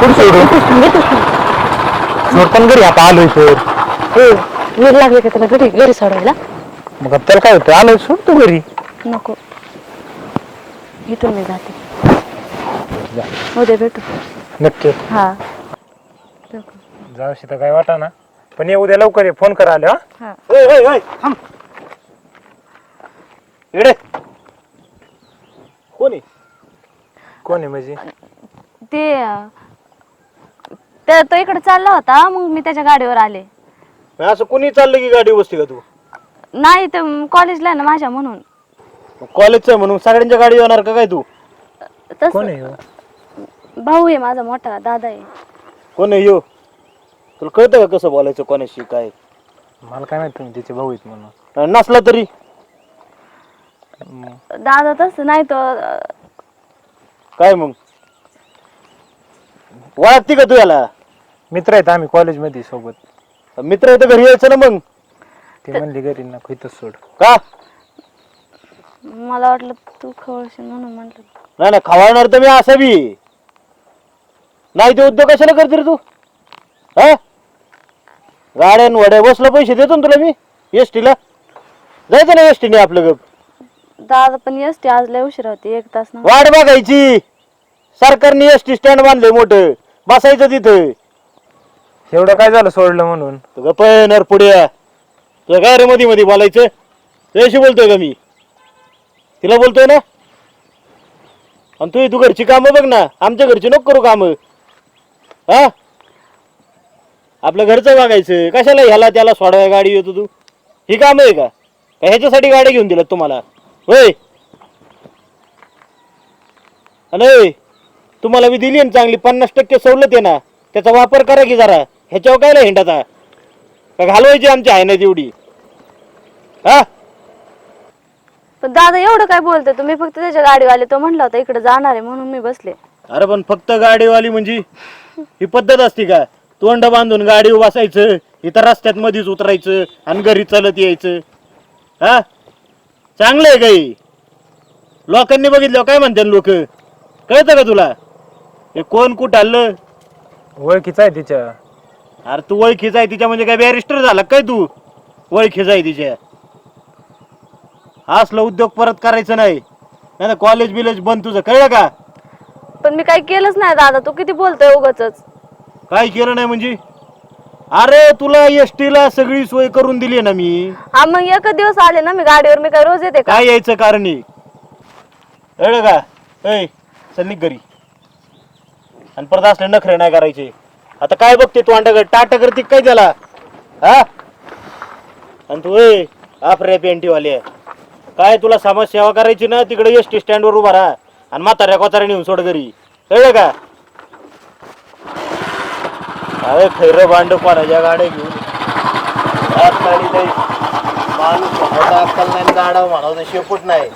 कुठं सोडू? पण घरी आता आलोय वीर लागले का त्याला घरी? घरी सोडवायला मग आता त्याला काय होतं? आलोय सोड तू घरी. नको. इथून मी जाते. जा. उद्या भेटू. नक्की. हा. तर काय वाटा ना. पण ये उद्या लवकर ये फोन करा आले हा. हा. ओय, ओय, ओय, थांब. इकडे. कोण आहे? कोण आहे म्हणजे? ते अं, त्या तो इकडे चालला होता मग मी त्याच्या गाडीवर आले. मग असं कोणी चाललं की गाडी बसते का तू? नाही ते कॉलेजला आहे ना माझ्या म्हणून. कॉलेजचं आहे म्हणून सगळ्यांच्या गाडी येणार का काय तू? तस कोण आहे ह्यो? भाऊ आहे माझा मोठा दादा आहे. कोण आहे यो? तुला कळतं का कसं बोलायचं कोणाशी काय? मला काय माहिती तुम्ही त्याचे भाऊ आहेत म्हणून. नसला तरी. दादा तस नाही तो अं, काय मग? ओळखती का तू याला? मित्र आहेत आम्ही कॉलेजमध्ये सोबत. मित्र आहे तर घरी यायचं ना मग? ते म्हणले घरी ना इथंच सोड. का? मला वाटलं तू खवळशील म्हणून म्हटलं. नाही नाही खवाळणार तर मी असं बी. नाही ते उद्योग कशाला करते रे तू? हा? गाड्यान वड्या बसलं पैसे देतो ना तुला मी एस टीला जायचं ना एस टीने आपलं गप. दादा पण ते आज लय उशीर होते एक तास ना. वाट बघायची. सरकारने एस टी स्टँड बांधलंय मोठं. बसायचं तिथं. एवढं काय झालं सोडलं म्हणून? तू गप नर पुढे. तुझ्या काय रे मध्ये मध्ये बोलायचं? तुझ्याशी बोलतोय का मी? तिला बोलतोय ना? आणि तू तू घरची कामं बघ ना. आमच्या घरची नको करू कामं. हा? आपलं घरचं बघायचं कशाला ह्याला त्याला सोडवाय गाडी येतो तू? ही काम आहे का? का ह्याच्यासाठी गाडी घेऊन दिलं तुम्हाला? होय? अरे तुम्हाला मी दिली ना चांगली. पन्नास टक्के सवलत आहे ना. त्याचा वापर करा की जरा. ह्याच्यावर काय नाही हिंडाचा का घालवायची आमची आहे ना तेवढी हा? पण दादा एवढं काय बोलतोय? तुम्ही फक्त त्याच्या गाडीवाले तो म्हणला होता इकडे जाणार आहे म्हणून मी बसले. अरे पण फक्त गाडीवाली म्हणजे? ही पद्धत असते का? तोंड बांधून गाडी बसायचं इथं रस्त्यात मध्येच उतरायचं आणि घरी चालत यायचं. हा? चांगलं आहे काही. लोकांनी बघितलं काय म्हणतात लोक? कळतं का तुला? हे कोण कुठं आलं? ओळखीचा आहे तिच्या अरे तू ओळखीचा आहे तिच्या म्हणजे काय बॅरिस्टर झाला काय तू? ओळखीचा आहे तिच्या. असलं उद्योग परत करायचं नाही. नाही कॉलेज बिलेज बंद तुझं. कळलं का? पण मी काही केलंच नाही दादा. तू किती बोलतोय उगाच काय केलं नाही म्हणजे? अरे तुला एस ला सगळी सोय करून दिली ना मी. हा मग एक दिवस आले ना मी गाडीवर. मी काय रोज येते का? काय यायचं कारण आहे? कळलं का? ऐ चल निघ घरी. आणि परत असले नखरे नाही करायचे. आता काय बघते तू अंडाकडे टाटा करते काय त्याला? हा? आणि तू ए आपरे पेंटीवाले. काय तुला समाजसेवा करायची ना तिकडे एस टी स्टँडवर उभा राहा. आणि म्हाताऱ्या कोताऱ्या नेऊन सोड घरी. कळलं का? अरे खैर भांड कोणाच्या गाड्या घेऊन? आज लई माणूस स्वतःचा अक्कल नाही गाडा म्हणावं शेपूट नाही.